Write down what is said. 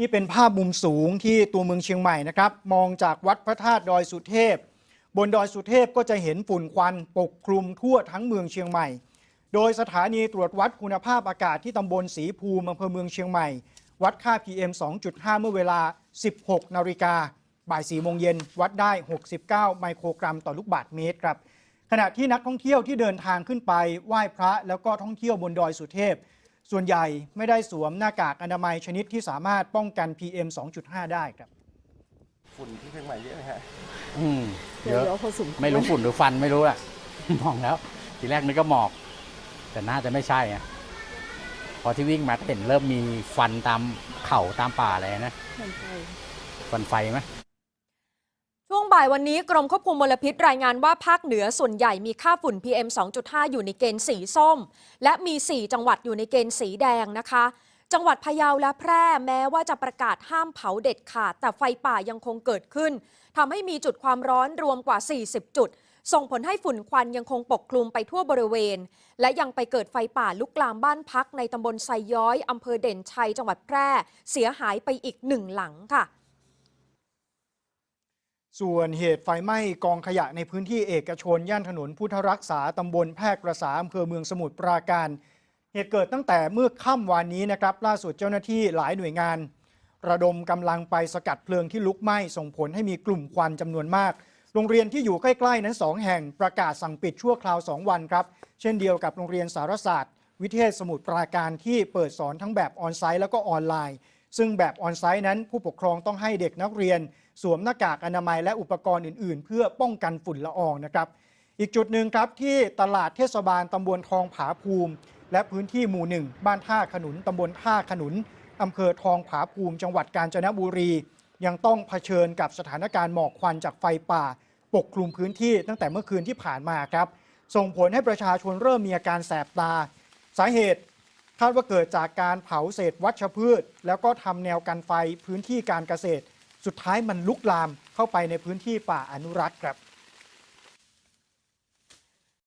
นี่เป็นภาพมุมสูงที่ตัวเมืองเชียงใหม่นะครับ มองจากวัดพระธาตุดอยสุเทพ บนดอยสุเทพก็จะเห็นฝุ่นควันปกคลุมทั่วทั้งเมืองเชียงใหม่ โดยสถานีตรวจวัดคุณภาพอากาศที่ตำบลศรีภูมิอำเภอเมืองเชียงใหม่ วัดค่า PM 2.5 เมื่อเวลา 16 นาฬิกาบ่าย4โมงเย็นวัดได้ 69 ไมโครกรัมต่อลูกบาศก์เมตรครับขณะที่นักท่องเที่ยวที่เดินทางขึ้นไปไหว้พระแล้วก็ท่องเที่ยวบนดอยสุเทพ ส่วนใหญ่ไม่ได้สวมหน้ากากอนามัยชนิดที่สามารถป้องกัน PM 2.5 ได้ครับฝุ่นที่เชียงใหม่เยอะไหมฮะอืมเยเยอะอะพอสมควรไม่รู้ฝุ่นหรือฟันไม่รู้อะมองแล้ว ทีแรกนึกก็หมอก แต่น่าจะไม่ใช่อะพอที่วิ่งมาก็เห็นเริ่มมีฟันตามเข่าตามป่าอะไรนะมันไปฟันไฟไหมช่วง บ่ายวันนี้กรมควบคุมมลพิษรายงานว่าภาคเหนือส่วนใหญ่มีค่าฝุ่น PM 2.5 อยู่ในเกณฑ์สีส้ม และมี 4 จังหวัดอยู่ในเกณฑ์สีแดงนะคะ จังหวัดพะเยาและแพร่แม้ว่าจะประกาศห้ามเผาเด็ดขาด แต่ไฟป่ายังคงเกิดขึ้นทำให้มีจุดความร้อนรวมกว่า 40 จุด ส่งผลให้ฝุ่นควันยังคงปกคลุมไปทั่วบริเวณ และยังไปเกิดไฟป่าลุกลามบ้านพักในตำบลไซย้อยอำเภอเด่นชัยจังหวัดแพร่ เสียหายไปอีกหนึ่งหลังค่ะ ส่วนเหตุไฟไหม้กองขยะในพื้นที่เอกชน ย่านถนนพุทธรักษาตำบลแพรกระสาอำเภอเมืองสมุทรปราการ เหตุเกิดตั้งแต่เมื่อค่ำวานนี้นะครับ ล่าสุดเจ้าหน้าที่หลายหน่วยงาน ระดมกำลังไปสกัดเพลิงที่ลุกไหม้ส่งผลให้มีกลุ่มควันจำนวนมาก โรงเรียนที่อยู่ใกล้ๆนั้น2แห่งประกาศสั่งปิดชั่วคราว 2 วันครับ เช่นเดียวกับโรงเรียนสารศาสตร์ วิเทศสมุทรปราการที่เปิดสอนทั้งแบบออนไซต์แล้วก็ออนไลน์ ซึ่งแบบออนไซต์นั้นผู้ปกครองต้องให้เด็กนักเรียน สวมหน้ากากอนามัยและอุปกรณ์อื่น ๆ เพื่อป้องกันฝุ่นละอองนะครับ อีกจุดหนึ่งครับที่ตลาดเทศบาลตำบลทองผาภูมิ และพื้นที่หมู่หนึ่งบ้านท่าขนุนตำบลท่าขนุนอำเภอทองผาภูมิ จังหวัดกาญจนบุรี ยังต้องเผชิญกับสถานการณ์หมอกควันจากไฟป่า ปกคลุมพื้นที่ตั้งแต่เมื่อคืนที่ผ่านมาครับ ส่งผลให้ประชาชนเริ่มมีอาการแสบตา สาเหตุ คาดว่าเกิดจากการเผาเศษวัชพืช แล้วก็ทำแนวกันไฟพื้นที่การเกษตร สุดท้ายมันลุกลามเข้าไปในพื้นที่ป่าอนุรักษ์ครับ